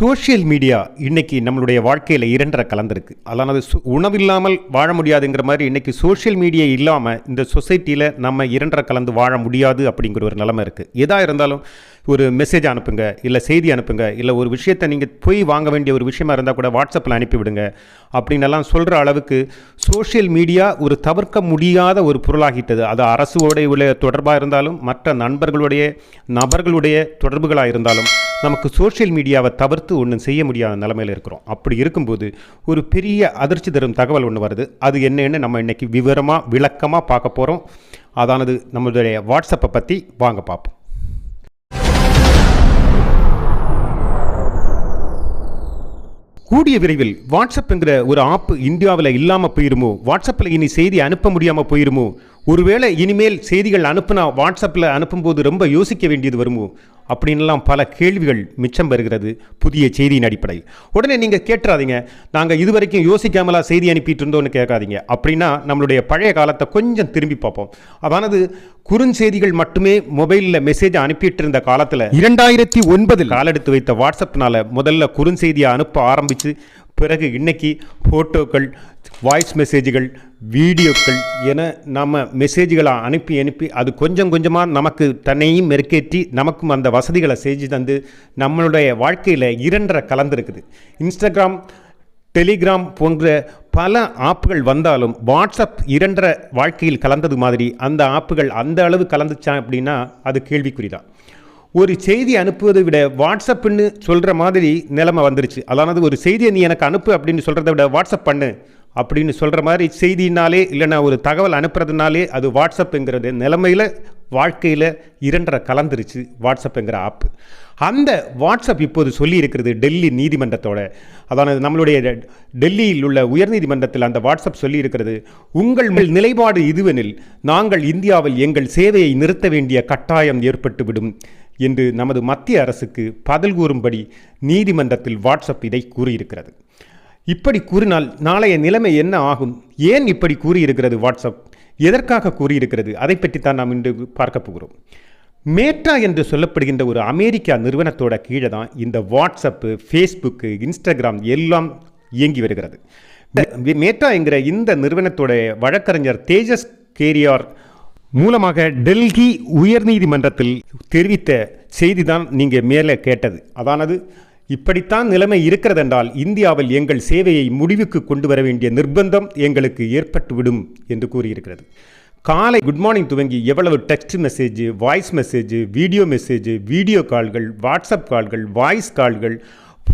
Social media இன்னைக்கு நம்மளுடைய வாழ்க்கையில் இரண்டரை கலந்துருக்கு. அதனால் உணவில்லாமல் வாழ முடியாதுங்கிற மாதிரி இன்னைக்கு சோஷியல் மீடியா இல்லாமல் இந்த சொசைட்டியில் நம்ம இரண்டரை கலந்து வாழ முடியாது அப்படிங்கிற ஒரு நிலைமை இருக்குது எதாக இருந்தாலும் ஒரு மெசேஜ் அனுப்புங்க இல்லை செய்தி அனுப்புங்க இல்லை ஒரு விஷயத்தை நீங்கள் போய் வாங்க வேண்டிய ஒரு விஷயமா இருந்தால் கூட வாட்ஸ்அப்பில் அனுப்பிவிடுங்க. அப்படின்னெல்லாம் சொல்கிற அளவுக்கு சோஷியல் மீடியா ஒரு தவிர்க்க முடியாத ஒரு பொருளாகிட்டது. அது அரசுடைய உள்ள தொடர்பாக இருந்தாலும் மற்ற நண்பர்களுடைய நபர்களுடைய தொடர்புகளாக இருந்தாலும் நமக்கு சோஷியல் மீடியாவை தவிர்த்து ஒன்றும் செய்ய முடியாத நிலமையில் இருக்கிறோம். அப்படி இருக்கும்போது ஒரு பெரிய அதிர்ச்சி தரும் தகவல் ஒன்று வருது. அது என்னென்னு நம்ம இன்றைக்கி விவரமாக விளக்கமாக பார்க்க போகிறோம் அதானது நம்மளுடைய வாட்ஸ்அப்பை பற்றி வாங்க பார்ப்போம். கூடிய விரைவில் வாட்ஸ்அப் என்கிற ஒரு ஆப் இந்தியாவில் இல்லாமல் போயிருமோ? வாட்ஸ்அப்பில் இனி செய்தி அனுப்ப முடியாமல் போயிருமோ? ஒருவேளை இனிமேல் செய்திகள் அனுப்புனா வாட்ஸ்அப்பில் அனுப்பும்போது ரொம்ப யோசிக்க வேண்டியது வருமோ? அப்படின்லாம் பல கேள்விகள் மிச்சம் வருகிறது புதிய செய்தியின் அடிப்படையில். உடனே நீங்கள் கேட்டுறாதீங்க. நாங்கள் இதுவரைக்கும் யோசிக்காமலா செய்தி அனுப்பிட்டு இருந்தோம்னு கேட்காதீங்க. அப்படின்னா நம்மளுடைய பழைய காலத்தை கொஞ்சம் திரும்பி பார்ப்போம். அதானது குறுஞ்செய்திகள் மட்டுமே மொபைலில் மெசேஜ் அனுப்பிட்டு இருந்த காலத்தில் இரண்டாயிரத்தி ஒன்பதில் காலெடுத்து வைத்த வாட்ஸ்அப்னால முதல்ல குறுஞ்செய்தியை அனுப்ப ஆரம்பித்து பிறகு இன்னைக்கு ஃபோட்டோக்கள் வாய்ஸ் மெசேஜுகள் வீடியோக்கள் என நம்ம மெசேஜ்களை அனுப்பி அனுப்பி அது கொஞ்சம் கொஞ்சமாக நமக்கு தன்னையும் மெருக்கேற்றி நமக்கும் அந்த வசதிகளை செஞ்சு தந்து நம்மளுடைய வாழ்க்கையில் இரண்டரை கலந்துருக்குது. இன்ஸ்டாகிராம் டெலிகிராம் போன்ற பல ஆப்புகள் வந்தாலும் வாட்ஸ்அப் இரண்டரை வாழ்க்கையில் கலந்தது மாதிரி அந்த ஆப்புகள் அந்த அளவு கலந்துச்சா அப்படின்னா அது கேள்விக்குறி தான் ஒரு செய்தி அனுப்புவதை விட வாட்ஸ்அப்புன்னு சொல்கிற மாதிரி நிலைமை வந்துருச்சு. அதானது ஒரு செய்தியை நீ எனக்கு அனுப்பு அப்படின்னு சொல்கிறத விட வாட்ஸ்அப் பண்ணு அப்படின்னு சொல்கிற மாதிரி செய்தினாலே இல்லைன்னா ஒரு தகவல் அனுப்புறதுனாலே அது வாட்ஸ்அப்புங்கிறது நிலைமையில் வாழ்க்கையில் இரண்டரை கலந்துருச்சு வாட்ஸ்அப்புங்கிற ஆப்பு அந்த வாட்ஸ்அப் இப்போது சொல்லியிருக்கிறது டெல்லி நீதிமன்றத்தோட. அதானது நம்மளுடைய டெல்லியில் உள்ள உயர்நீதிமன்றத்தில் அந்த வாட்ஸ்அப் சொல்லியிருக்கிறது உங்கள் மேல் நிலைப்பாடு இதுவெனில் நாங்கள் இந்தியாவில் எங்கள் சேவையை நிறுத்த வேண்டிய கட்டாயம் ஏற்பட்டுவிடும். என்று நமது மத்திய அரசுக்கு பதில் கூறும்படி நீதிமன்றத்தில் வாட்ஸ்அப் இதை கூறியிருக்கிறது. இப்படி கூறினால் நாளைய நிலைமை என்ன ஆகும்? ஏன் இப்படி கூறியிருக்கிறது வாட்ஸ்அப்? எதற்காக கூறியிருக்கிறது? அதை பற்றித்தான் நாம் இன்று பார்க்க போகிறோம். மேட்டா என்று சொல்லப்படுகின்ற ஒரு அமெரிக்கா நிறுவனத்தோட கீழே தான் இந்த வாட்ஸ்அப்பு ஃபேஸ்புக்கு இன்ஸ்டாகிராம் எல்லாம் இயங்கி வருகிறது. மேட்டா என்கிற இந்த நிறுவனத்தோட வழக்கறிஞர் தேஜஸ் கேரியார் மூலமாக டெல்லி உயர்நீதிமன்றத்தில் தெரிவித்த செய்தி தான் நீங்கள் மேலே கேட்டது. அதானது? இப்படித்தான் நிலைமை இருக்கிறதென்றால் இந்தியாவில் எங்கள் சேவையை முடிவுக்கு கொண்டு வர வேண்டிய நிர்பந்தம் எங்களுக்கு ஏற்பட்டுவிடும் என்று கூறியிருக்கிறது. காலை குட் மார்னிங் துவங்கி எவ்வளவு text message voice message video message video கால்கள் வாட்ஸ்அப் கால்கள் வாய்ஸ் கால்கள்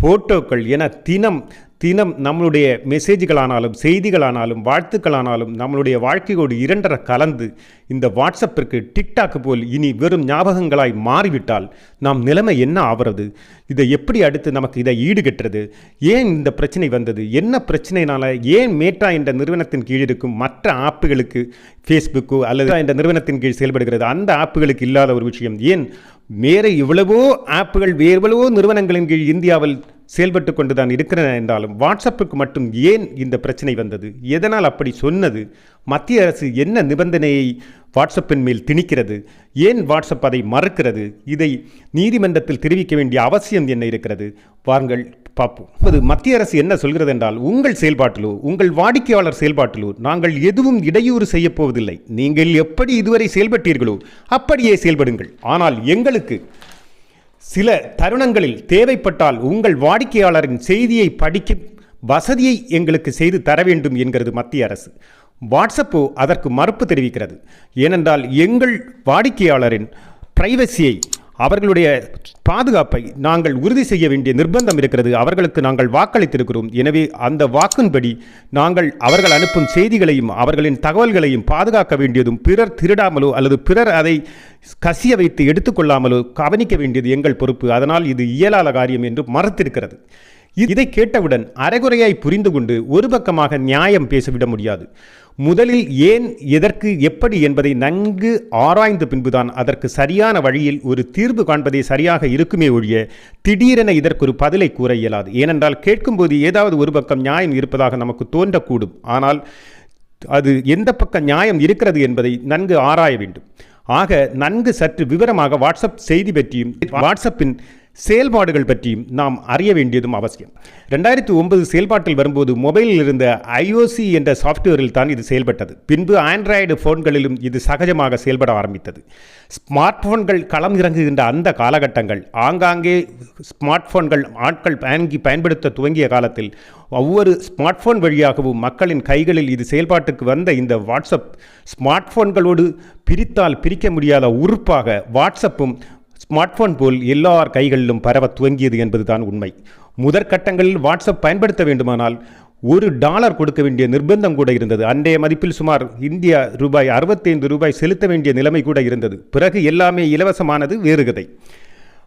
ஃபோட்டோக்கள் என தினம் தினம் நம்மளுடைய மெசேஜ்களானாலும் செய்திகளானாலும் வாழ்த்துக்களானாலும் நம்மளுடைய வாழ்க்கையோடு இரண்டரை கலந்து இந்த வாட்ஸ்அப்பிற்கு டிக்டாக் போல் இனி வெறும் ஞாபகங்களாய் மாறிவிட்டால் நாம் நிலைமை என்ன ஆவறது? இதை எப்படி அடுத்து நமக்கு இதை ஈடுகட்டுறது? ஏன் இந்த பிரச்சனை வந்தது? என்ன பிரச்சனைனால ஏன் மேட்டா என்ற நிறுவனத்தின் கீழ் இருக்கும் மற்ற ஆப்புகளுக்கு ஃபேஸ்புக்கோ அல்லது இந்த நிறுவனத்தின் கீழ் செயல்படுகிறது? அந்த ஆப்புகளுக்கு இல்லாத ஒரு விஷயம். ஏன்? வேறு எவ்வளவோ ஆப்புகள் எவ்வளவோ நிறுவனங்களின் கீழ் இந்தியாவில் செயல்பட்டு கொண்டு தான் இருக்கிறன என்றாலும் வாட்ஸ்அப்புக்கு மட்டும் ஏன் இந்த பிரச்சனை வந்தது? எதனால் அப்படி சொன்னது? மத்திய அரசு என்ன நிபந்தனையை வாட்ஸ்அப்பின் மேல் திணிக்கிறது? ஏன் வாட்ஸ்அப் அதை மறுக்கிறது? இதை நீதிமன்றத்தில் தெரிவிக்க வேண்டிய அவசியம் என்ன இருக்கிறது? வாருங்கள் பார்ப்போம். அது மத்திய அரசு என்ன சொல்கிறது என்றால் உங்கள் செயல்பாட்டிலோ உங்கள் வாடிக்கையாளர் செயல்பாட்டிலோ நாங்கள் எதுவும் இடையூறு செய்யப் போவதில்லை. நீங்கள் எப்படி இதுவரை செயல்பட்டீர்களோ அப்படியே செயல்படுங்கள். ஆனால் எங்களுக்கு சில தருணங்களில் தேவைப்பட்டால் உங்கள் வாடிக்கையாளரின் செய்தியை படிக்க வசதியை எங்களுக்கு செய்து தர வேண்டும் என்கிறது மத்திய அரசு. வாட்ஸ்அப்போ அதற்கு மறுப்பு தெரிவிக்கிறது. ஏனென்றால் எங்கள் வாடிக்கையாளரின் பிரைவசியை அவர்களுடைய பாதுகாப்பை நாங்கள் உறுதி செய்ய வேண்டிய நிர்பந்தம் இருக்கிறது. அவர்களுக்கு நாங்கள் வாக்களித்திருக்கிறோம். எனவே அந்த வாக்கின்படி நாங்கள் அவர்கள் அனுப்பும் செய்திகளையும் அவர்களின் தகவல்களையும் பாதுகாக்க வேண்டியதும் பிறர் திருடாமலோ அல்லது பிறர் அதை கசிய வைத்து எடுத்துக்கொள்ளாமலோ கவனிக்க வேண்டியது எங்கள் பொறுப்பு. அதனால் இது இயலாத காரியம் என்று மறுத்திருக்கிறது. இதை கேட்டவுடன் அரைகுறையாய் புரிந்து கொண்டு ஒரு பக்கமாக நியாயம் பேசவிட முடியாது. முதலில் ஏன் எதற்கு எப்படி என்பதை நன்கு ஆராய்ந்த பின்புதான் அதற்கு சரியான வழியில் ஒரு தீர்வு காண்பதே சரியாக இருக்குமே ஒழிய திடீரென இதற்கு ஒரு பதிலை கூற இயலாது. ஏனென்றால் கேட்கும்போது ஏதாவது ஒரு பக்கம் நியாயம் இருப்பதாக நமக்கு தோன்றக்கூடும். ஆனால் அது எந்த பக்கம் நியாயம் இருக்கிறது என்பதை நன்கு ஆராய வேண்டும். ஆக நன்கு சற்று விவரமாக வாட்ஸ்அப் செய்தி பற்றியும் வாட்ஸ்அப்பின் செயல்பாடுகள் பற்றியும் நாம் அறிய வேண்டியதும் அவசியம். ரெண்டாயிரத்தி ஒன்பது செயல்பாட்டில் வரும்போது மொபைலில் இருந்த ஐஓசி என்ற சாஃப்ட்வேரில் தான் இது செயல்பட்டது. பின்பு ஆண்ட்ராய்டு ஃபோன்களிலும் இது சகஜமாக செயல்பட ஆரம்பித்தது. ஸ்மார்ட் ஃபோன்கள் களம் இறங்குகின்ற அந்த காலகட்டங்கள் ஆங்காங்கே ஸ்மார்ட் ஃபோன்கள் ஆட்கள் வாங்கி பயன்படுத்த துவங்கிய காலத்தில் ஒவ்வொரு ஸ்மார்ட் ஃபோன் வழியாகவும் மக்களின் கைகளில் இது செயல்பாட்டுக்கு வந்த இந்த வாட்ஸ்அப் ஸ்மார்ட் ஃபோன்களோடு பிரித்தால் பிரிக்க முடியாத உறுப்பாக வாட்ஸ்அப்பும் ஸ்மார்ட் ஃபோன் போல் எல்லார் கைகளிலும் பரவ துவங்கியது என்பதுதான் உண்மை. முதற்கட்டங்களில் வாட்ஸ்அப் பயன்படுத்த வேண்டுமானால் ஒரு டாலர் கொடுக்க வேண்டிய நிர்பந்தம் கூட இருந்தது. அன்றைய மதிப்பில் சுமார் இந்தியா ரூபாய் அறுபத்தைந்து ரூபாய் செலுத்த வேண்டிய நிலைமை கூட இருந்தது. பிறகு எல்லாமே இலவசமானது வேறு கதை.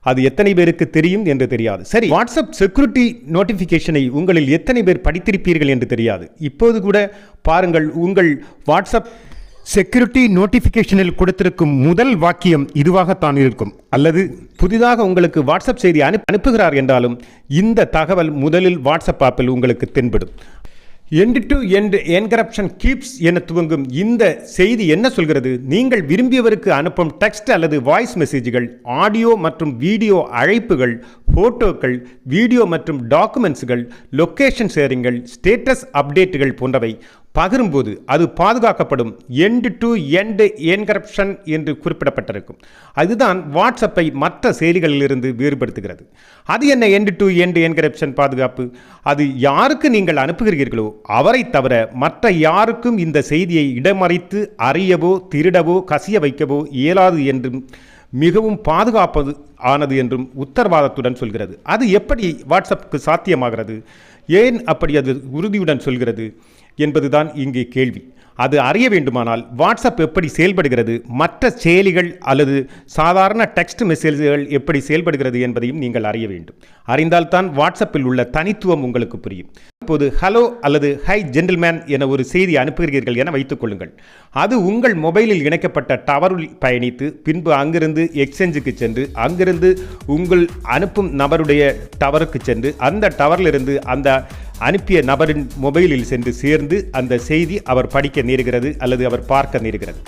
அது எத்தனை பேருக்கு தெரியும் என்று தெரியாது. சரி வாட்ஸ்அப் செக்யூரிட்டி நோட்டிஃபிகேஷனை உங்களில் எத்தனை பேர் படித்திருப்பீர்கள் என்று தெரியாது. இப்போது கூட பாருங்கள் உங்கள் வாட்ஸ்அப் செக்யூரிட்டி நோட்டிஃபிகேஷனில் கொடுத்திருக்கும் முதல் வாக்கியம் இதுவாகத்தான் இருக்கும். அல்லது புதிதாக உங்களுக்கு வாட்ஸ்அப் செய்தி அனுப்பி அனுப்புகிறார் என்றாலும் இந்த தகவல் முதலில் வாட்ஸ்அப் ஆப்பில் உங்களுக்கு தென்படும். End to end encryption keeps என துவங்கும் இந்த செய்தி என்ன சொல்கிறது? நீங்கள் விரும்பியவருக்கு அனுப்பும் டெக்ஸ்ட் அல்லது வாய்ஸ் மெசேஜ்கள் ஆடியோ மற்றும் வீடியோ அழைப்புகள் ஃபோட்டோக்கள் வீடியோ மற்றும் டாக்குமெண்ட்ஸுகள் லொக்கேஷன் ஷேரிங்கள் ஸ்டேட்டஸ் அப்டேட்டுகள் போன்றவை. பகிரும்போது அது பாதுகாக்கப்படும் எண்டு டு எண்டு என்கரப்ஷன் என்று குறிப்பிடப்பட்டிருக்கும். அதுதான் வாட்ஸ்அப்பை மற்ற செயலிகளிலிருந்து வேறுபடுத்துகிறது. அது என்ன எண்டு டு எண்டு என்கரப்ஷன் பாதுகாப்பு? அது யாருக்கு நீங்கள் அனுப்புகிறீர்களோ அவரை தவிர மற்ற யாருக்கும் இந்த செய்தியை இடமறைத்து அறியவோ திருடவோ கசிய வைக்கவோ இயலாது என்றும் மிகவும் பாதுகாப்பது ஆனது என்றும் உத்தரவாதத்துடன் சொல்கிறது. அது எப்படி வாட்ஸ்அப்புக்கு சாத்தியமாகிறது? ஏன் அப்படி அது உறுதியுடன் சொல்கிறது? என்பதுதான் இங்கே கேள்வி. அது அறிய வேண்டுமானால் வாட்ஸ்அப் எப்படி செயல்படுகிறது மற்ற செயலிகள் அல்லது சாதாரண டெக்ஸ்ட் மெசேஜ்கள் எப்படி செயல்படுகிறது என்பதையும் நீங்கள் அறிய வேண்டும். அறிந்தால்தான் வாட்ஸ்அப்பில் உள்ள தனித்துவம் உங்களுக்கு புரியும். இப்போது ஹலோ அல்லது ஹை ஜென்டில்மேன் என ஒரு செய்தி அனுப்புகிறீர்கள் என வைத்துக் கொள்ளுங்கள். அது உங்கள் மொபைலில் இணைக்கப்பட்ட டவருள் பயணித்து பின்பு அங்கிருந்து எக்ஸ்சேஞ்சுக்கு சென்று அங்கிருந்து உங்கள் அனுப்பும் நபருடைய டவருக்கு சென்று அந்த டவரிலிருந்து அந்த அனுப்பிய நபரின் மொபைலில் சென்று சேர்ந்து அந்த செய்தி அவர் படிக்க நேருகிறது அல்லது அவர் பார்க்க நேருகிறது.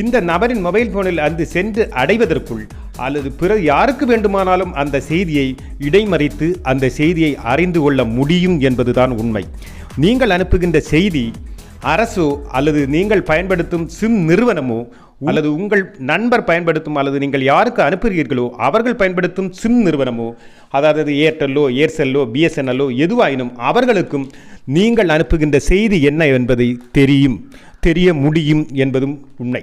இந்த நபரின் மொபைல் ஃபோனில் அந்த சென்று அடைவதற்குள் அல்லது பிற யாருக்கு வேண்டுமானாலும் அந்த செய்தியை இடைமறித்து அந்த செய்தியை அறிந்து கொள்ள முடியும் என்பதுதான் உண்மை. நீங்கள் அனுப்புகின்ற செய்தி அரசோ அல்லது நீங்கள் பயன்படுத்தும் சிம் நிறுவனமோ அல்லது உங்கள் நண்பர் பயன்படுத்தும் அல்லது நீங்கள் யாருக்கு அனுப்புகிறீர்களோ அவர்கள் பயன்படுத்தும் சிம் நிறுவனமோ அதாவது ஏர்டெல்லோ ஏர்செல்லோ பிஎஸ்என்எல்லோ எதுவாயினும் அவர்களுக்கும் நீங்கள் அனுப்புகின்ற செய்தி என்ன என்பதை தெரியும் தெரிய முடியும் என்பதும் உண்மை.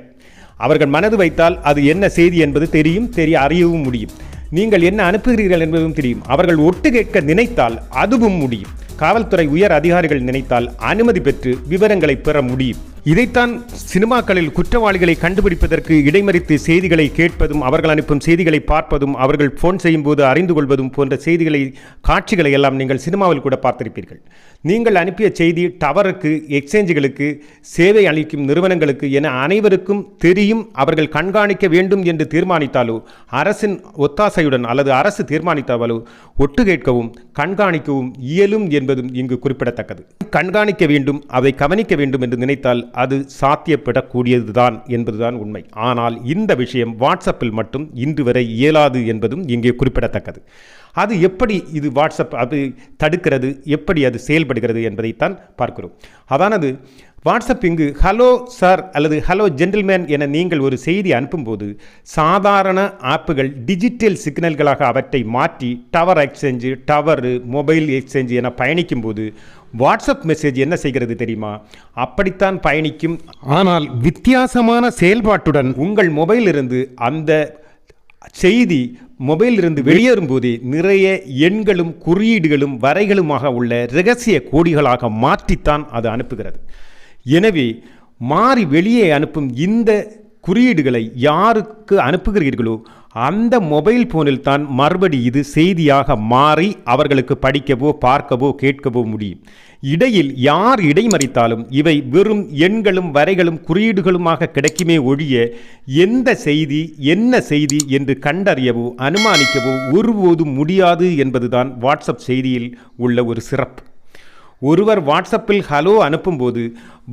அவர்கள் மனது வைத்தால் அது என்ன செய்தி என்பது தெரியும் தெரிய அறியவும் முடியும். நீங்கள் என்ன அனுப்புகிறீர்கள் என்பதும் தெரியும். அவர்கள் ஒட்டு கேட்க நினைத்தால் அதுவும் முடியும். காவல்துறை உயர் அதிகாரிகள் நினைத்தால் அனுமதி பெற்று விவரங்களை பெற முடியும். இதைத்தான் சினிமாக்களில் குற்றவாளிகளை கண்டுபிடிப்பதற்கு இடைமறித்து செய்திகளை கேட்பதும் அவர்கள் அனுப்பும் செய்திகளை பார்ப்பதும் அவர்கள் ஃபோன் செய்யும் போது அறிந்து கொள்வதும் போன்ற செய்திகளை காட்சிகளை எல்லாம் நீங்கள் சினிமாவில் கூட பார்த்திருப்பீர்கள். நீங்கள் அனுப்பிய செய்தி டவருக்கு எக்ஸ்சேஞ்சுகளுக்கு சேவை அளிக்கும் நிறுவனங்களுக்கு என அனைவருக்கும் தெரியும் அவர்கள் கண்காணிக்க வேண்டும் என்று தீர்மானித்தாலோ அரசின் ஒத்தாசையுடன் அல்லது அரசு தீர்மானித்தாலோ ஒட்டு கேட்கவும் கண்காணிக்கவும் இயலும் என்பதும் இங்கு குறிப்பிடத்தக்கது. கண்காணிக்க வேண்டும் அதை கவனிக்க வேண்டும் என்று நினைத்தால் அது சாத்தியப்படக்கூடியதுதான் என்பதுதான் உண்மை. ஆனால் இந்த விஷயம் வாட்ஸ்அப்பில் மட்டும் இன்று வரை இயலாது என்பதும் இங்கே குறிப்பிடத்தக்கது. அது எப்படி இது வாட்ஸ்அப் அது தடுக்கிறது எப்படி அது செயல்படுகிறது என்பதைத்தான் பார்க்கிறோம். அதானது வாட்ஸ்அப் இங்கு ஹலோ சார் அல்லது ஹலோ ஜென்டில்மேன் என நீங்கள் ஒரு செய்தி அனுப்பும்போது சாதாரண ஆப்புகள் டிஜிட்டல் சிக்னல்களாக அவற்றை மாற்றி tower exchange tower mobile exchange என பயணிக்கும்போது வாட்ஸ்அப் மெசேஜ் என்ன செய்கிறது தெரியுமா? அப்படித்தான் பயணிக்கும். ஆனால் வித்தியாசமான செயல்பாட்டுடன் உங்கள் மொபைலிருந்து அந்த செய்தி மொபைலிருந்து வெளியேறும் நிறைய எண்களும் குறியீடுகளும் வரைகளுமாக உள்ள ரகசிய கோடிகளாக மாற்றித்தான் அது அனுப்புகிறது. எனவே மாறி வெளியே அனுப்பும் இந்த குறியீடுகளை யாருக்கு அனுப்புகிறீர்களோ அந்த மொபைல் போனில் தான் மறுபடி இது செய்தியாக மாறி அவர்களுக்கு படிக்கவோ பார்க்கவோ கேட்கவோ முடியும். இடையில் யார் இடைமறித்தாலும் இவை வெறும் எண்களும் வரைகளும் குறியீடுகளுமாக கிடைக்குமே ஒழிய எந்த செய்தி என்ன செய்தி என்று கண்டறியவோ அனுமானிக்கவோ ஒருபோதும் முடியாது என்பதுதான் வாட்ஸ்அப் செய்தியில் உள்ள ஒரு சிறப்பு. ஒருவர் வாட்ஸ்அப்பில் ஹலோ அனுப்பும்போது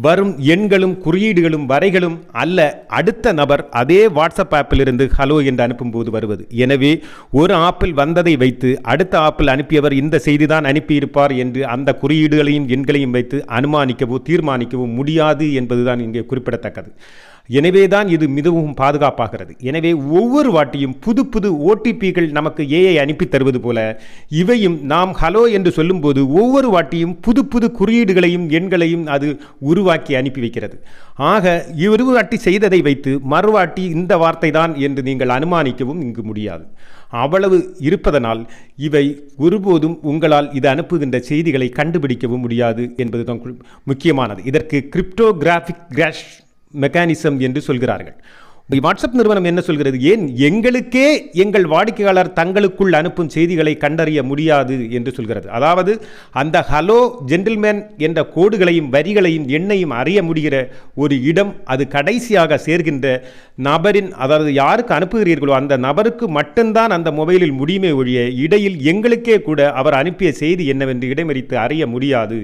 வரும் எண்களும் குறியீடுகளும் வரைகளும் அல்ல அடுத்த நபர் அதே வாட்ஸ்அப் ஆப்பிலிருந்து ஹலோ என்று அனுப்பும்போது வருவது. எனவே ஒரு ஆப்பில் வந்ததை வைத்து அடுத்த ஆப்பில் அனுப்பியவர் இந்த செய்திதான் அனுப்பியிருப்பார் என்று அந்த குறியீடுகளையும் எண்களையும் வைத்து அனுமானிக்கவோ தீர்மானிக்கவோ முடியாது என்பதுதான் இங்கே குறிப்பிடத்தக்கது. எனவே தான் இது மிகவும் பாதுகாப்பாகிறது. எனவே ஒவ்வொரு வாட்டியும் புது புது ஓடிபிகள் நமக்கு ஏஐ அனுப்பி தருவது போல இவையும் நாம் ஹலோ என்று சொல்லும்போது ஒவ்வொரு வாட்டியும் புது புது குறியீடுகளையும் எண்களையும் அது உருவாக்கி அனுப்பி வைக்கிறது. ஆக இரு வாட்டி செய்ததை வைத்து மறுவாட்டி இந்த வார்த்தை தான் என்று நீங்கள் அனுமானிக்கவும் இங்கு முடியாது. அவ்வளவு இருப்பதனால் இவை ஒருபோதும் உங்களால் இது அனுப்புகின்ற செய்திகளை கண்டுபிடிக்கவும் முடியாது என்பதுதான் முக்கியமானது. இதற்கு கிரிப்டோகிராஃபிக் கிராஷ் மெக்கானிசம் என்று சொல்கிறார்கள். வாட்ஸ்அப் நிறுவனம் என்ன சொல்கிறது? ஏன் எங்களுக்கே எங்கள் வாடிக்கையாளர் தங்களுக்குள் அனுப்பும் செய்திகளை கண்டறிய முடியாது என்று சொல்கிறது. அதாவது அந்த ஹலோ ஜென்டில்மேன் என்ற கோடுகளையும் வரிகளையும் எண்ணையும் அறிய முடிகிற ஒரு இடம் அது கடைசியாக சேர்கின்ற நபரின் அதாவது யாருக்கு அனுப்புகிறீர்களோ அந்த நபருக்கு மட்டும்தான் அந்த மொபைலில் முடியுமே ஒழிய இடையில் எங்களுக்கே கூட அவர் அனுப்பிய செய்தி என்னவென்று இடைமறித்து அறிய முடியாது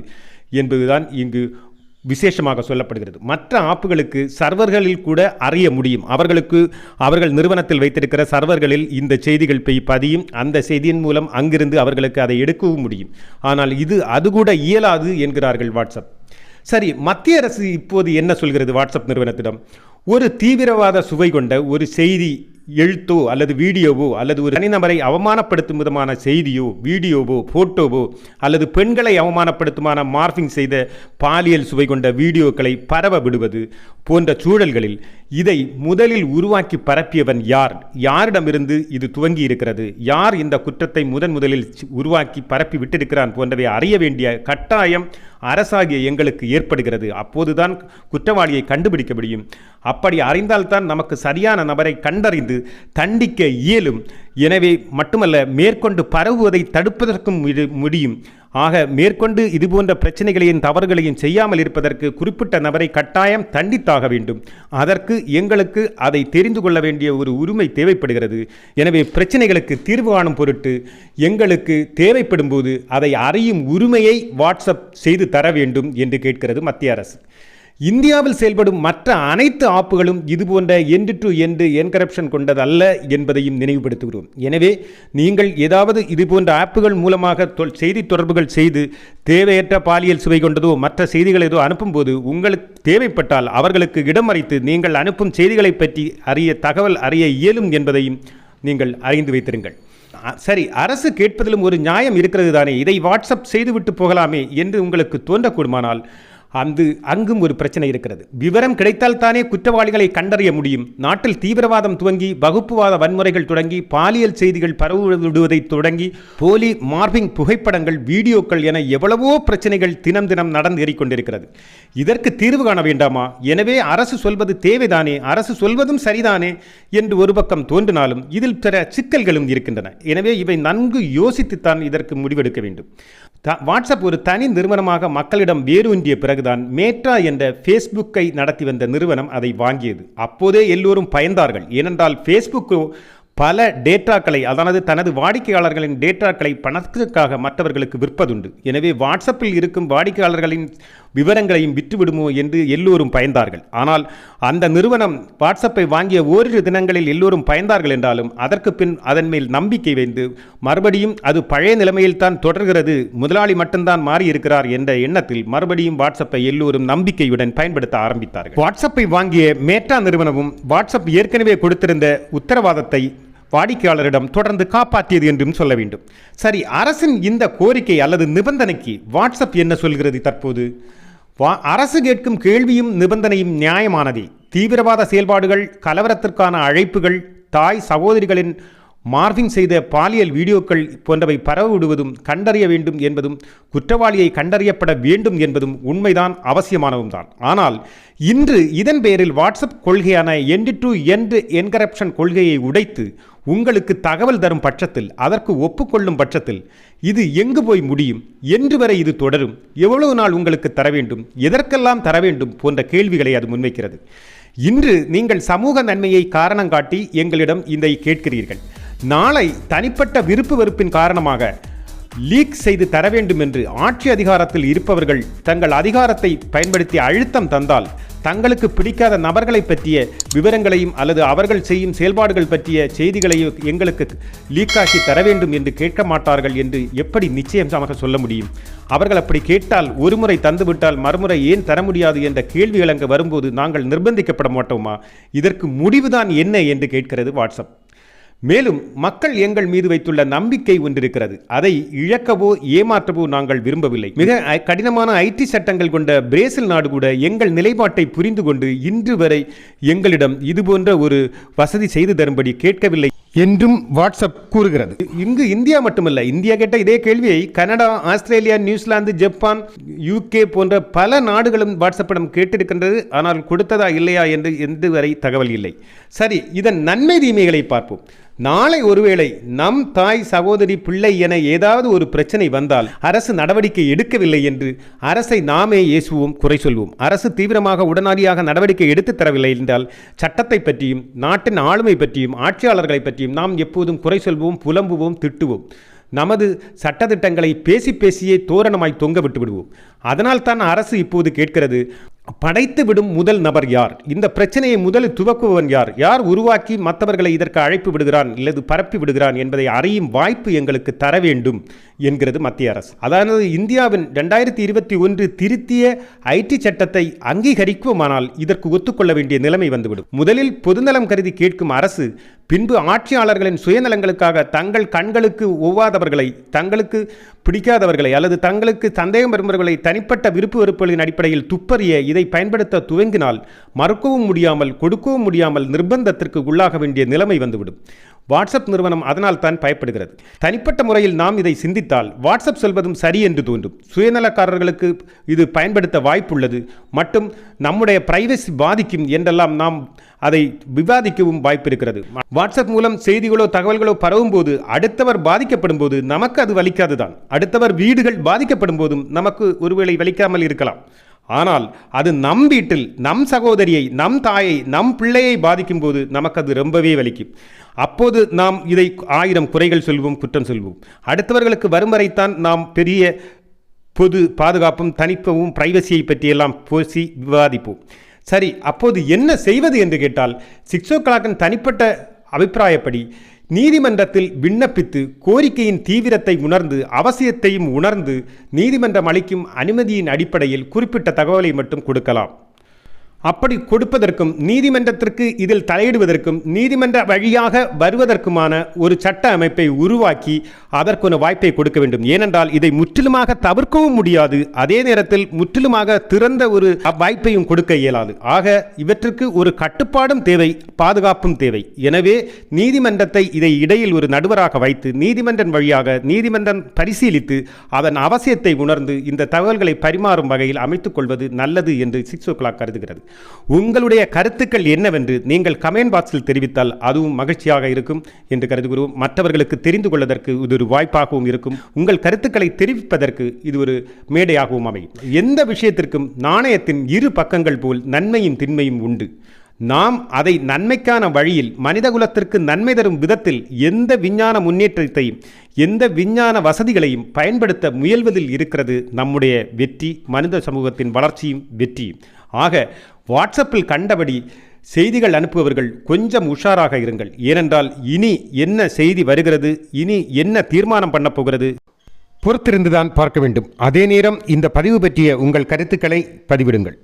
என்பதுதான் இங்கு விசேஷமாக சொல்லப்படுகிறது. மற்ற ஆப்புகளுக்கு சர்வர்களில் கூட அறிய முடியும். அவர்களுக்கு அவர்கள் நிறுவனத்தில் வைத்திருக்கிற சர்வர்களில் இந்த செய்திகள் போய் பதியும். அந்த செய்தியின் மூலம் அங்கிருந்து அவர்களுக்கு அதை எடுக்கவும் முடியும். ஆனால் இது அது கூட இயலாது என்கிறார்கள் வாட்ஸ்அப். சரி மத்திய அரசு இப்போது என்ன சொல்கிறது வாட்ஸ்அப் நிறுவனத்திடம்? ஒரு தீவிரவாத சுவை கொண்ட ஒரு செய்தி எழுத்தோ அல்லது வீடியோவோ அல்லது ஒரு தனிநபரை அவமானப்படுத்தும் விதமான செய்தியோ வீடியோவோ போட்டோவோ அல்லது பெண்களை அவமானப்படுத்துமான மார்பிங் செய்த பாலியல் சுவை கொண்ட வீடியோக்களை பரவ விடுவது போன்ற சூழல்களில் இதை முதலில் உருவாக்கி பரப்பியவன் யார்? யாரிடமிருந்து இது துவங்கி இருக்கிறது யார் இந்த குற்றத்தை முதன் முதலில் உருவாக்கி பரப்பி விட்டிருக்கிறான் போன்றவை அறிய வேண்டிய கட்டாயம் அரசாகிய எங்களுக்கு ஏற்படுகிறது. அப்போதுதான் குற்றவாளியை கண்டுபிடிக்க முடியும். அப்படி அறிந்தால்தான் நமக்கு சரியான நபரை கண்டறிந்து தண்டிக்க இயலும். எனவே மட்டுமல்ல மேற்கொண்டு பரவுவதை தடுப்பதற்கும் முடி- முடியும். ஆக மேற்கொண்டு இதுபோன்ற பிரச்சனைகளையும் தவறுகளையும் செய்யாமல் இருப்பதற்கு குறிப்பிட்ட நபரை கட்டாயம் தண்டித்தாக வேண்டும். அதற்கு எங்களுக்கு அதை தெரிந்து கொள்ள வேண்டிய ஒரு உரிமை தேவைப்படுகிறது. எனவே பிரச்சனைகளுக்கு தீர்வு காணும் பொருட்டு எங்களுக்கு தேவைப்படும் போது அதை அறியும் உரிமையை வாட்ஸ்அப் செய்து தர வேண்டும் என்று கேட்கிறது மத்திய அரசு. இந்தியாவில் செயல்படும் மற்ற அனைத்து ஆப்புகளும் இதுபோன்ற எண்டு டு எண்டு என்கரப்ஷன் கொண்டதல்ல என்பதையும் நினைவுபடுத்துகிறோம். எனவே நீங்கள் ஏதாவது இதுபோன்ற ஆப்புகள் மூலமாக தொல் செய்தி தொடர்புகள் செய்து தேவையற்ற பாலியல் சுவை கொண்டதோ மற்ற செய்திகள் ஏதோ அனுப்பும்போது உங்களுக்கு தேவைப்பட்டால் அவர்களுக்கு இடம் மறைத்து நீங்கள் அனுப்பும் செய்திகளை பற்றி அறிய தகவல் அறிய இயலும் என்பதையும் நீங்கள் அறிந்து வைத்திருங்கள். சரி அரசு கேட்பதிலும் ஒரு நியாயம் இருக்கிறது தானே? இதை வாட்ஸ்அப் செய்துவிட்டு போகலாமே என்று உங்களுக்கு தோன்றக்கூடுமானால் அந்த அங்கும் ஒரு பிரச்சனை இருக்கிறது. விவரம் கிடைத்தால் தானே குற்றவாளிகளை கண்டறிய முடியும். நாட்டில் தீவிரவாதம் துவங்கி வகுப்புவாத வன்முறைகள் தொடங்கி பாலியல் செய்திகள் பரவிடுவதை தொடங்கி போலி மார்பிங் புகைப்படங்கள் வீடியோக்கள் என எவ்வளவோ பிரச்சனைகள் தினம் தினம் நடந்து ஏறிக்கொண்டிருக்கிறது. இதற்கு தீர்வு காண வேண்டாமா? எனவே அரசு சொல்வது தேவைதானே? அரசு சொல்வதும் சரிதானே? என்று ஒரு பக்கம் தோன்றினாலும் இதில் பிற சிக்கல்களும் இருக்கின்றன. எனவே இவை நன்கு யோசித்துத்தான் இதற்கு முடிவெடுக்க வேண்டும். த- வாட்ஸ்அப் ஒரு தனி நிறுவனமாக மக்களிடம் வேரூன்றிய பிறகுதான் மேட்ரா என்ற ஃபேஸ்புக்கை நடத்தி வந்த நிறுவனம் அதை வாங்கியது. அப்போதே எல்லோரும் பயந்தார்கள். ஏனென்றால் ஃபேஸ்புக்கு பல டேட்டாக்களை அதானது தனது வாடிக்கையாளர்களின் டேட்டாக்களை பணத்திற்காக மற்றவர்களுக்கு விற்பதுண்டு. எனவே வாட்ஸ்அப்பில் இருக்கும் வாடிக்கையாளர்களின் விவரங்களையும் விற்றுவிடுமோ என்று எல்லோரும் பயந்தார்கள். ஆனால் அந்த நிறுவனம் வாட்ஸ்அப்பை வாங்கிய ஓரிரு தினங்களில் எல்லோரும் பயந்தார்கள் என்றாலும் அதற்கு பின் அதன் மேல் நம்பிக்கை வைந்து மறுபடியும் அது பழைய நிலைமையில் தான் தொடர்கிறது முதலாளி மட்டும்தான் மாறியிருக்கிறார் என்ற எண்ணத்தில் மறுபடியும் வாட்ஸ்அப்பை எல்லோரும் நம்பிக்கையுடன் பயன்படுத்த ஆரம்பித்தார்கள். வாட்ஸ்அப்பை வாங்கிய மேட்டா நிறுவனமும் வாட்ஸ்அப் ஏற்கனவே கொடுத்திருந்த உத்தரவாதத்தை வாடிக்கையாளரிடம் தொடர்ந்து காப்பாற்றியது என்றும் சொல்ல வேண்டும். சரி அரசின் இந்த கோரிக்கை அல்லது நிபந்தனைக்கு வாட்ஸ்அப் என்ன சொல்கிறது தற்போது? அரசு கேட்கும் கேள்வியும் நிபந்தனையும் நியாயமானதே. தீவிரவாத செயல்பாடுகள் கலவரத்திற்கான அழைப்புகள் தாய் சகோதரிகளின் மார்பிங் செய்த பாலியல் வீடியோக்கள் போன்றவை பரவிவிடுவதும் கண்டறிய வேண்டும் என்பதும் குற்றவாளியை கண்டறியப்பட வேண்டும் என்பதும் உண்மைதான் அவசியமானவும் தான். ஆனால் இன்று இதன் பெயரில் வாட்ஸ்அப் கொள்கையான எண்டு டு எண்டு என்கரப்ஷன் கொள்கையை உடைத்து உங்களுக்கு தகவல் தரும் பட்சத்தில் அதற்கு ஒப்புக்கொள்ளும் பட்சத்தில் இது எங்கு போய் முடியும்? என்று வரை இது தொடரும். எவ்வளவு நாள் உங்களுக்கு தர வேண்டும்? எதற்கெல்லாம் தர வேண்டும்? போன்ற கேள்விகளை அது முன்வைக்கிறது. இன்று நீங்கள் சமூக நன்மையை காரணம் காட்டி எங்களிடம் இதை கேட்கிறீர்கள். நாளை தனிப்பட்ட விருப்பு வெறுப்பின் காரணமாக லீக் செய்து தர வேண்டும் என்று ஆட்சி அதிகாரத்தில் இருப்பவர்கள் தங்கள் அதிகாரத்தை பயன்படுத்தி அழுத்தம் தந்தால் தங்களுக்கு பிடிக்காத நபர்களை பற்றிய விவரங்களையும் அல்லது அவர்கள் செய்யும் செயல்பாடுகள் பற்றிய செய்திகளையும் எங்களுக்கு லீக்காக்கி தர வேண்டும் என்று கேட்க மாட்டார்கள் என்று எப்படி நிச்சயமாக சொல்ல முடியும்? அவர்கள் அப்படி கேட்டால் ஒருமுறை தந்துவிட்டால் மறுமுறை ஏன் தர முடியாது என்ற கேள்விகள் அங்கு வரும்போது நாங்கள் நிர்பந்திக்கப்பட மாட்டோமா? இதற்கு முடிவுதான் என்ன என்று கேட்கிறது வாட்ஸ்அப். மேலும் மக்கள் எங்கள் மீது வைத்துள்ள நம்பிக்கை ஒன்றிருக்கிறது. அதை இழக்கவோ ஏமாற்றவோ நாங்கள் விரும்பவில்லை. மிக கடினமான ஐடி சட்டங்கள் கொண்ட பிரேசில் நாடு கூட எங்கள் நிலைப்பாட்டை புரிந்து கொண்டு இன்று வரை எங்களிடம் இதுபோன்ற ஒரு வசதி செய்து தரும்படி கேட்கவில்லை என்றும் வாட்ஸ்அப் கூறுகிறது. இங்கு இந்தியா மட்டுமல்ல இந்தியா கேட்ட இதே கேள்வியை Canada Australia New Zealand Japan UK போன்ற பல நாடுகளும் வாட்ஸ்அப்பிடம் கேட்டிருக்கின்றது. ஆனால் கொடுத்ததா இல்லையா என்று எந்த வரை தகவல் இல்லை. சரி இதன் நன்மை தீமைகளை பார்ப்போம். நாளை ஒருவேளை நம் தாய் சகோதரி பிள்ளை என ஏதாவது ஒரு பிரச்சனை வந்தால் அரசு நடவடிக்கை எடுக்கவில்லை என்று அரசை நாமே ஏசுவோம் குறை சொல்வோம். அரசு தீவிரமாக உடனடியாக நடவடிக்கை எடுத்து தரவில்லை என்றால் சட்டத்தை பற்றியும் நாட்டின் ஆளுமை பற்றியும் ஆட்சியாளர்களை பற்றியும் நாம் எப்போதும் குறை சொல்வோம் புலம்புவோம் திட்டுவோம். நமது சட்டதிட்டங்களை பேசி பேசியே தோரணமாய் தொங்க விட்டு விடுவோம் அதனால் தான் அரசு இப்போது கேட்கிறது படைத்து விடும் முதல் நபர் யார்? இந்த பிரச்சனையை முதலில் துவக்குபவன் யார்? யார் உருவாக்கி மற்றவர்களை இதற்கு அழைப்பு விடுகிறான் இல்லது பரப்பி விடுகிறான் என்பதை அறியும் வாய்ப்பு எங்களுக்கு தர வேண்டும் என்கிறது மத்திய அரசு. அதாவது இந்தியாவின் ரெண்டாயிரத்தி இருபத்தி ஒன்று திருத்திய ஐடி சட்டத்தை அங்கீகரிக்குமானால் இதற்கு ஒத்துக்கொள்ள வேண்டிய நிலைமை வந்துவிடும். முதலில் பொதுநலம் கருதி கேட்கும் அரசு பின்பு ஆட்சியாளர்களின் சுயநலங்களுக்காக தங்கள் கண்களுக்கு ஒவ்வாதவர்களை தங்களுக்கு பிடிக்காதவர்களை அல்லது தங்களுக்கு சந்தேகம் வருபவர்களை தனிப்பட்ட விருப்பு வெறுப்புகளின் அடிப்படையில் துப்பறிய இதை பயன்படுத்த துவங்கினால் மறுக்கவும் முடியாமல் கொடுக்கவும் முடியாமல் நிர்பந்தத்திற்கு உள்ளாக வேண்டிய நிலைமை வந்துவிடும். வாட்ஸ்அப் நிறுவனம் அதனால் தான் பயப்படுகிறது. தனிப்பட்ட முறையில் நாம் இதை சிந்தித்தால் வாட்ஸ்அப் சொல்வதும் சரி என்று தோன்றும். சுயநலக்காரர்களுக்கு இது பயன்படுத்த வாய்ப்புள்ளது. மற்றும் நம்முடைய பிரைவசி பாதிக்கும் என்றெல்லாம் நாம் அதை விவாதிக்கவும் வாய்ப்பு இருக்கிறது வாட்ஸ்அப் மூலம் செய்திகளோ தகவல்களோ பரவும் போது அடுத்தவர் பாதிக்கப்படும் போது நமக்கு அது வலிக்காதுதான். அடுத்தவர் வீடுகள் பாதிக்கப்படும் போதும் நமக்கு ஒருவேளை வலிக்காமல் இருக்கலாம். ஆனால் அது நம் வீட்டில் நம் சகோதரியை நம் தாயை நம் பிள்ளையை பாதிக்கும் போது நமக்கு அது ரொம்பவே வலிக்கும். அப்போது நாம் இதை ஆயிரம் குறைகள் சொல்வோம் குற்றம் சொல்வோம். அடுத்தவர்களுக்கு வரும் வரைத்தான் நாம் பெரிய பொது பாதுகாப்பும் தனிப்பவும் பிரைவசியை பற்றியெல்லாம் பேசி விவாதிப்போம். சரி அப்போது என்ன செய்வது என்று கேட்டால் சிக்ஸோ கிளாக்கின் தனிப்பட்ட அபிப்பிராயப்படி நீதிமன்றத்தில் விண்ணப்பித்து கோரிக்கையின் தீவிரத்தை உணர்ந்து அவசியத்தையும் உணர்ந்து நீதிமன்றம் அளிக்கும் அனுமதியின் அடிப்படையில் குறிப்பிட்ட தகவலை மட்டும் கொடுக்கலாம். அப்படி கொடுப்பதற்கும் நீதிமன்றத்திற்கு இதில் தலையிடுவதற்கும் நீதிமன்ற வழியாக வருவதற்குமான ஒரு சட்ட அமைப்பை உருவாக்கி அதற்கான வாய்ப்பை கொடுக்க வேண்டும். ஏனென்றால் இதை முற்றிலுமாக தவிர்க்கவும் முடியாது. அதே நேரத்தில் முற்றிலுமாக திறந்த ஒரு வாய்ப்பையும் கொடுக்க இயலாது. ஆக இவற்றுக்கு ஒரு கட்டுப்பாடும் தேவை பாதுகாப்பும் தேவை. எனவே நீதிமன்றத்தை இதை இடையில் ஒரு நடுவராக வைத்து நீதிமன்றம் வழியாக நீதிமன்றம் பரிசீலித்து அதன் அவசியத்தை உணர்ந்து இந்த தகவல்களை பரிமாறும் வகையில் அமைத்துக் கொள்வது நல்லது என்று சிக்ஸ் ஓ கிளாக் கருதுகிறது. உங்களுடைய கருத்துக்கள் என்னவென்று நீங்கள் கமெண்ட் பாக்ஸில் தெரிவித்தால் அதுவும் மகிழ்ச்சியாக இருக்கும் என்று கருதுகிறோம். மற்றவர்களுக்கு தெரிந்து கொள்வதற்கு இது ஒரு வாய்ப்பாகவும் இருக்கும். உங்கள் கருத்துக்களை தெரிவிப்பதற்கு இது ஒரு மேடையாகவும் அமையும். எந்த விஷயத்திற்கும் நாணயத்தின் இரு பக்கங்கள் போல் நன்மையும் திண்மையும் உண்டு. நாம் அதை நன்மைக்கான வழியில் மனிதகுலத்திற்கு நன்மை தரும் விதத்தில் எந்த விஞ்ஞான முன்னேற்றத்தையும் எந்த விஞ்ஞான வசதிகளையும் பயன்படுத்த முயல்வதில் இருக்கிறது நம்முடைய வெற்றி மனித சமூகத்தின் வளர்ச்சியும் வெற்றியும். ஆக வாட்ஸ்அப்பில் கண்டபடி செய்திகள் அனுப்புபவர்கள் கொஞ்சம் உஷாராக இருங்கள். ஏனென்றால் இனி என்ன செய்தி வருகிறது இனி என்ன தீர்மானம் பண்ண போகிறது? பொறுத்திருந்துதான் பார்க்க வேண்டும். அதே நேரம் இந்த பதிவு பற்றிய உங்கள் கருத்துக்களை பதிவிடுங்கள்.